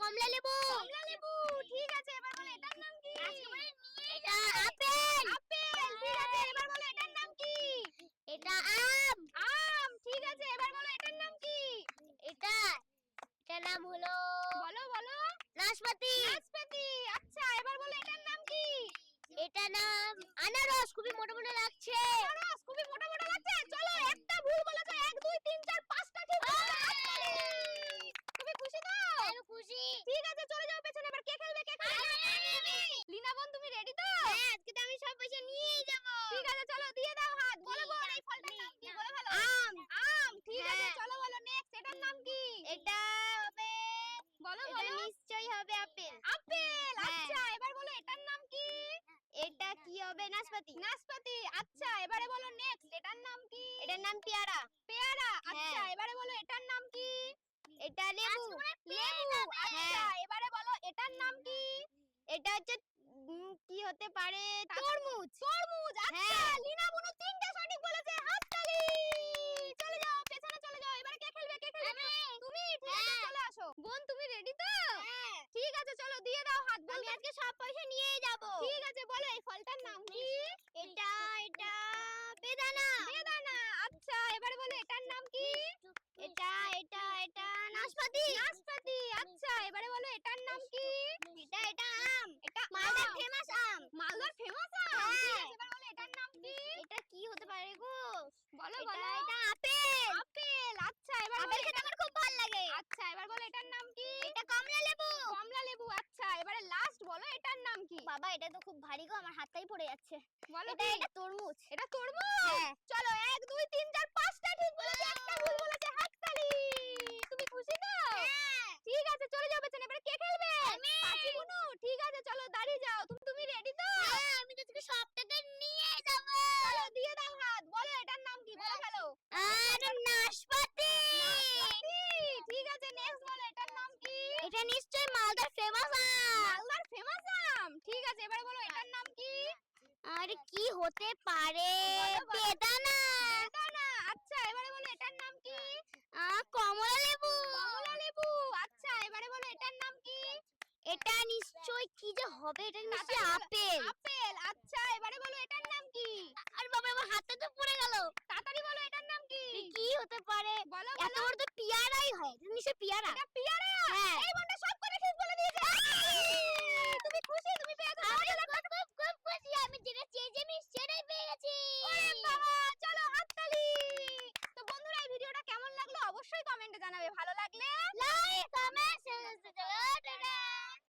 কমলা লেবু। কমলা লেবু ঠিক আছে এবার বলো এটার নাম কি? এটা আপেল। আপেল। ঠিক আছে এবার বলো এটার নাম কি? এটা আম। আম ঠিক আছে এবার বলো এটার নাম কি? এটা এটার নাম হলো বলো বলো। নাশপাতি। নাশপাতি আচ্ছা এবার বলো এটার নাম কি? এটা নাম আনারস। খুবই মোটা মোটা লাগছে। খুশি। ঠিক আছে চলে যাও পেছনে এবার কে খেলবে কে খেলবে? লিনা বোন তুমি রেডি তো? হ্যাঁ আজকে তো আমি সব পয়সা নিয়েই যাব। ঠিক আছে চলো দিয়ে দাও হাত। বলো বোন এই ফলটার নাম কি? বলে। ফেলো আম। আম ঠিক আছে হ্যাঁ। চলো বলো নেক্সট এটার নাম কি? এটা হবে বলো বলো। নিশ্চয়ই হবে আপেল। আপেল? হ্যাঁ। আচ্ছা এবার বলো এটার নাম কি? এটা কি হবে? নাশপাতি। নাশপাতি আচ্ছা এবারে বলো নেক্সট এটার নাম কি? এটার নাম পেয়ারা। পেয়ারা আচ্ছা হ্যাঁ। এবারে বলো এটার নাম কি? এটা লেবু লেবু আচ্ছা এবারে বলো এটার নাম কি? এটা হচ্ছে কি হতে পারে? তরমুজ। তরমুজ আচ্ছা হ্যাঁ। লিনা বুনু তিনটা সঠিক বলেছে। হাততালি! চলে যাও পেছনে চলে যাও। এবারে কে খেলবে কে খেলবে? তুমি ঠিক আছে হ্যাঁ। চলে আসো। বোন তুমি রেডি তো? হ্যাঁ। ঠিক আছে চলো দিয়ে দাও হাত আমি আজকে সব পয়সা নিয়েই যাব। ঠিক আছে বলো এই ফলটার নাম কি? এটা এটা বেদানা বেদানা আচ্ছা এবারে বলো এটার নাম কি এটা এটা এটা নাশপাতি নাশপাতি আচ্ছা এবারে বলো এটার নাম কি? এটা এটা আম এটা মালদার। ফেমাস আম। মালদার ফেমাস আম? হ্যাঁ। এবার বলো এটার নাম কি? এটা কি হতে পারে গো? বলো বলো। এটা আপেল। আপেল আচ্ছা এবার আপেল খেতে আমার খুব ভালো লাগে। আচ্ছা এবার বলো এটার নাম কি? এটা কমলা লেবু। কমলা লেবু আচ্ছা এবারে লাস্ট বলো এটার নাম কি? বাবা এটা তো খুব ভারী গো আমার হাতটাই পড়ে যাচ্ছে। বলো এটা তরমুজ। এটা তরমুজ? হ্যাঁ। চলো এক দুই তিন চার পাঁচটা ঠিক বলেছে একটা ভুল বলেছে হাততালি তুমি খুশি তো হ্যাঁ ঠিক আছে চলে যাও পেছনে এবারে কে খেলবে আমি। পাঁচি বুনু ঠিক আছে চলো দাঁড়িয়ে যাও তুমি তুমি রেডি তো হ্যাঁ, আমি তো আজকে সব টাকা নিয়ে যাব চলো দিয়ে দাও হাত বলো এটার নাম কি বলে ফেলো আর নাশপাতি নাশপাতি। ঠিক আছে নেক্সট বলো এটার নাম কি এটা নিশ্চয়ই মালদার ফেমাস আম। মালদার ফেমাস আম? ঠিক আছে এবারে বলো এটার নাম কি? আর কি হতে পারে। বেদানা। বেদানা আচ্ছা এবারে বলো এটার নাম কি? কমলা লেবু। কমলা লেবু আচ্ছা এবারে বলো এটার নাম কি? এটা নিশ্চয়ই কি যে হবে এটা বলো। আপেল। আপেল আচ্ছা এবারে বলো এটার নাম কি? আর বাবা আমার হাতে তো পড়ে গেল। তাড়াতাড়ি বলো এটার নাম কি? কি হতে পারে? বলো এত বড় তো পেয়ারাই হয় এটা নিশ্চয়ই পেয়ারা। কেমন লাগল অবশ্যই কমেন্টে জানাবে। ভালো লাগলে লাইক কমেন্ট শেয়ার